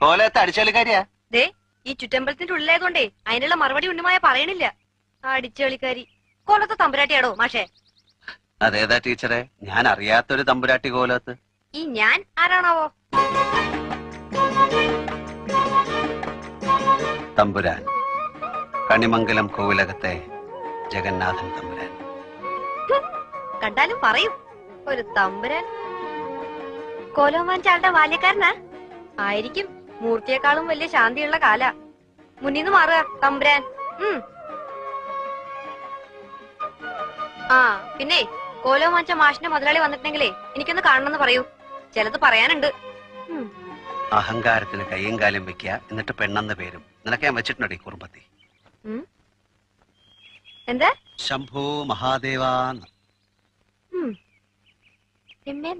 കോലത്തെ അടിച്ചളിക്കാരിയാ ദേ ഈ ചുറ്റമ്പലത്തിന്റെ ഉള്ളിലായതുകൊണ്ടേ അതിനുള്ള മറുപടി ഉണ്ണിമായ പറയണില്ല. അടിച്ചളിക്കാരി കോലത്തെ തമ്പുരാട്ടിയാടോ മാഷേ? അതേതാ ടീച്ചറെ? ഞാൻ അറിയാത്തൊരു തമ്പുരാട്ടി കോലത്ത്. ഈ ഞാൻ ആരാണാവോ? തമ്പുരാൻ. കണിമംഗലം കോവിലകത്തെ ജഗന്നാഥൻ തമ്പുരാൻ. കണ്ടാലും പറയും ഒരു തമ്പുരാൻ. കോലോമാൻ ചാളുടെ ബാല്യക്കാരനാ? ആയിരിക്കും. മൂർത്തിയെക്കാളും വലിയ ശാന്തിയുള്ള കാല. മുന്നിന്ന് മാറുക തമ്പുരാൻ. ഉം. ആ പിന്നെ കോലോ മാച്ച മാഷിന്റെ മുതലാളി വന്നിട്ടുണ്ടെങ്കിലേ എനിക്കൊന്ന് കാണണമെന്ന് പറയൂ. ചിലത് പറയാനുണ്ട്. അഹങ്കാരത്തിന് കയ്യും കാലും വെക്കുക എന്നിട്ട് പെണ്ണെന്ന പേരും. നിനക്ക് ഞാൻ വെച്ചിട്ടുണ്ടോ കുറുമ്പത്തി? ഉം. എന്താ? ശംഭോ മഹാദേവാന്ന്. പിന്നെ